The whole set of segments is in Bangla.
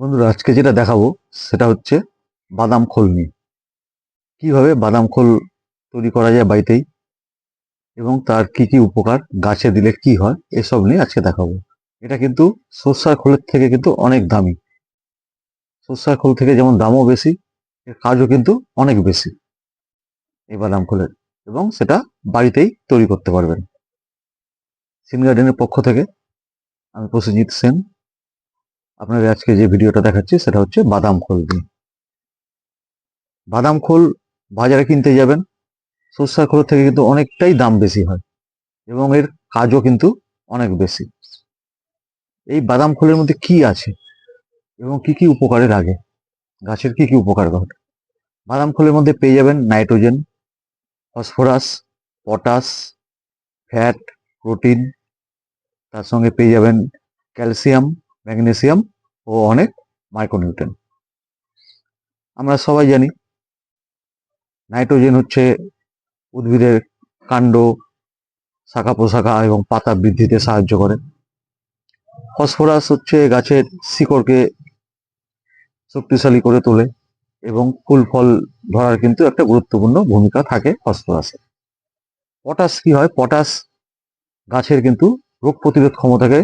বন্ধুরা, আজকে যেটা দেখাবো, সেটা হচ্ছে বাদাম খোল নিয়ে। কীভাবে বাদাম খোল তৈরি করা যায় বাড়িতেই এবং তার কি কি উপকার, গাছে দিলে কি হয়, এসব নিয়ে আজকে দেখাবো। এটা কিন্তু সর্ষার খোলের থেকে কিন্তু অনেক দামি। সর্ষার খোল থেকে যেমন দামও বেশি, এর কাজও কিন্তু অনেক বেশি এই বাদাম খোলের এবং সেটা বাড়িতেই তৈরি করতে পারবেন। সিন গার্ডেনের পক্ষ থেকে আমি প্রসেনজিৎ সেন আপনাদের আজকে যে ভিডিওটা দেখাচ্ছি সেটা হচ্ছে বাদাম খোল দিয়ে। বাদাম খোল বাজারে কিনতে যাবেন, সর্ষার খোল থেকে কিন্তু অনেকটাই দাম বেশি হয় এবং এর কাজও কিন্তু অনেক বেশি। এই বাদাম খোলের মধ্যে কি আছে এবং কি কি উপকারে লাগে গাছের কি কি উপকার ঘটে? বাদাম খোলের মধ্যে পেয়ে যাবেন nitrogen, phosphorus, potash, fat, protein, তার সঙ্গে পেয়ে যাবেন ক্যালসিয়াম, ম্যাগনেসিয়াম ও অনেক মাইক্রোনিউট্রেন আমরা সবাই জানি নাইট্রোজেন হচ্ছে উদ্ভিদের কাণ্ড, শাখা প্রশাখা এবং পাতা বৃদ্ধিতে সাহায্য করে। ফসফরাস হচ্ছে গাছের শিকড়কে শক্তিশালী করে তোলে এবং ফুল ফল ধরার কিন্তু একটা গুরুত্বপূর্ণ ভূমিকা থাকে ফসফরাসে। পটাশ কি হয়? পটাশ গাছের কিন্তু রোগ প্রতিরোধ ক্ষমতাকে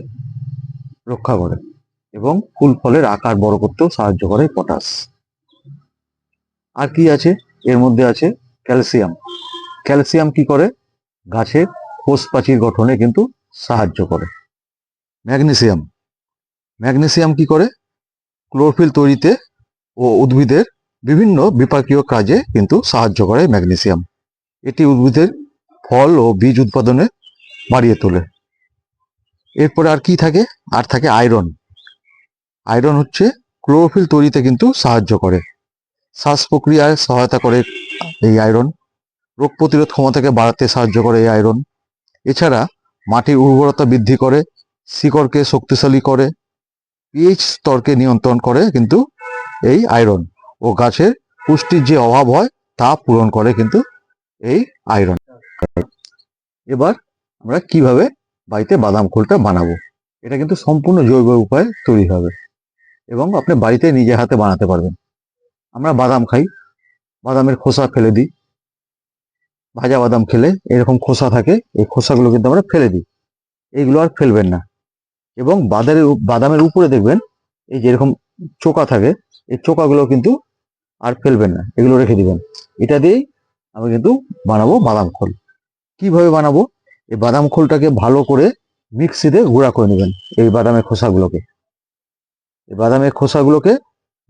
রক্ষা করে। এবং ফুল ফলের আকার বড় করতেও সাহায্য করে পটাশ। আর কি আছে? এর মধ্যে আছে ক্যালসিয়াম। ক্যালসিয়াম কি করে? গাছের কোষ গঠনে কিন্তু সাহায্য করে। ম্যাগনেসিয়াম। ম্যাগনেসিয়াম কি করে? ক্লোরোফিল তৈরিতে ও উদ্ভিদের বিভিন্ন বিপাকীয় কাজে কিন্তু সাহায্য করে ম্যাগনেসিয়াম। এটি উদ্ভিদের ফল ও বীজ উৎপাদনে বাড়িয়ে তোলে। এরপরে আর কি থাকে? আর থাকে আয়রন। আয়রন হচ্ছে ক্লোরোফিল তৈরিতে কিন্তু সাহায্য করে। শ্বাস প্রক্রিয়ায় সহায়তা করে এই আয়রন। রোগ প্রতিরোধ ক্ষমতাকে বাড়াতে সাহায্য করে এই আয়রন। এছাড়া মাটির উর্বরতা বৃদ্ধি করে, শিকড়কে শক্তিশালী করে পিএইচ স্তরকে নিয়ন্ত্রণ করে কিন্তু এই আয়রন ও গাছের পুষ্টির যে অভাব হয় তা পূরণ করে কিন্তু এই আয়রন। এবার আমরা কীভাবে বাড়িতে বাদাম খোলটা বানাবো? এটা কিন্তু সম্পূর্ণ জৈব উপায়ে তৈরি হবে। এবং আপনি বাড়িতে নিজে হাতে বানাতে পারবেন। আমরা বাদাম খাই, বাদামের খোসা ফেলে দিই। ভাজা বাদাম খেলে এরকম খোসা থাকে, এই খোসাগুলো কিন্তু আমরা ফেলে দিই। এইগুলো আর ফেলবেন না। এবং বাদামের উপ- বাদামের উপরে দেখবেন, এই যে এরকম চোকা থাকে, এই চোকাগুলো কিন্তু আর ফেলবেন না। এগুলো রেখে দিবেন। এটা দিয়েই আমি কিন্তু বানাবো বাদাম খোল। কীভাবে বানাবো? এই বাদাম খোলটাকে ভালো করে মিক্সিতে গুঁড়া করে নেবেন, এই বাদামের খোসাগুলোকে। এই বাদামের খোসাগুলোকে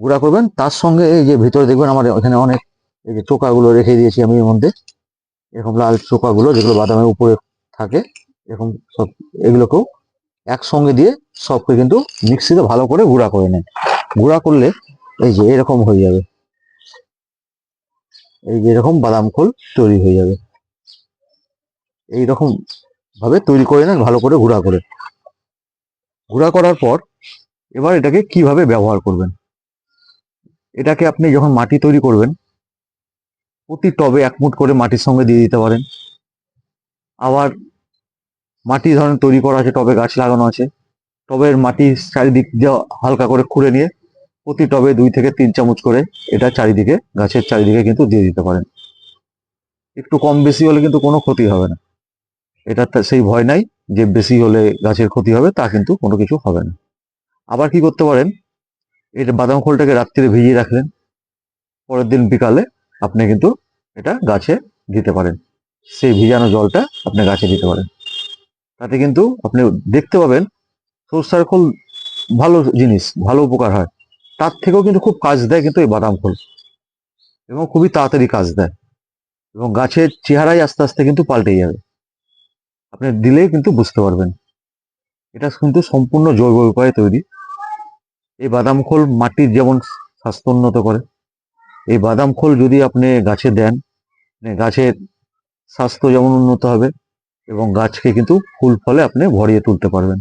গুঁড়া করবেন। তার সঙ্গে এই যে ভিতরে দেখবেন আমার এখানে অনেক এই যে চোকাগুলো রেখে দিয়েছি আমি এর মধ্যে। এরকম লাল চোকাগুলো যেগুলো বাদামের উপরে থাকে, এরকম সব এগুলোকেও একসঙ্গে দিয়ে সবকে কিন্তু মিক্সিতে ভালো করে গুঁড়া করে নেন। গুঁড়া করলে এই যে এরকম হয়ে যাবে। এই যে এরকম বাদাম খোল তৈরি হয়ে যাবে। এই রকম ভাবে তৈরি করে নেন, ভালো করে গুঁড়া করে। গুঁড়া করার পর এবার এটাকে কীভাবে ব্যবহার করবেন? এটাকে আপনি যখন মাটি তৈরি করবেন, প্রতি টবে এক মুঠ করে মাটির সঙ্গে দিয়ে দিতে পারেন। আবার মাটি ধরেন তৈরি করা আছে, টবে গাছ লাগানো আছে। টবের মাটি চারিদিক দিয়ে হালকা করে খুঁড়ে নিয়ে প্রতি টবে দুই থেকে তিন চামচ করে এটা চারিদিকে, গাছের চারিদিকে কিন্তু দিয়ে দিতে পারেন। একটু কম বেশি হলে কিন্তু কোনো ক্ষতি হবে না। এটা সেই ভয় নাই যে বেশি হলে গাছের ক্ষতি হবে, তা কিন্তু কোনো কিছু হবে না। আবার কি করতে পারেন? এটা বাদাম খোলটাকে রাত্রিরে ভিজিয়ে রাখলেন। পরের দিন বিকালে আপনি কিন্তু এটা গাছে দিতে পারেন। সেই ভিজানো জলটা আপনি গাছে দিতে পারেন। তাতে কিন্তু আপনি দেখতে পাবেন সরষার খোল ভালো জিনিস, ভালো উপকার হয়। তার থেকেও কিন্তু খুব কাজ দেয় কিন্তু এই বাদাম খোল। এবং খুবই তাড়াতাড়ি কাজ দেয়। এবং গাছের চেহারাই আস্তে আস্তে কিন্তু পাল্টে যাবে। আপনি দিলেই কিন্তু বুঝতে পারবেন। এটা কিন্তু সম্পূর্ণ জৈব উপায়ে তৈরি। এই বাদাম খোল মাটির যেমন স্বাস্থ্য উন্নত করে, এই বাদাম খোল যদি আপনি গাছে দেন মানে গাছের স্বাস্থ্য যেমন উন্নত হবে এবং গাছকে কিন্তু ফুল ফলে আপনি ভরিয়ে তুলতে পারবেন।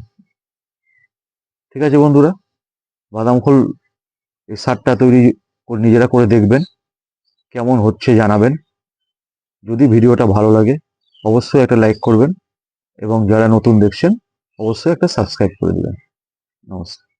ঠিক আছে বন্ধুরা, বাদাম খোল এই সারটা তৈরি নিজেরা করে দেখবেন, কেমন হচ্ছে জানাবেন। যদি ভিডিওটা ভালো লাগে, অবশ্যই একটা লাইক করবেন এবং যারা নতুন দেখছেন, অবশ্যই একটা সাবস্ক্রাইব করে দেবেন। নমস্কার।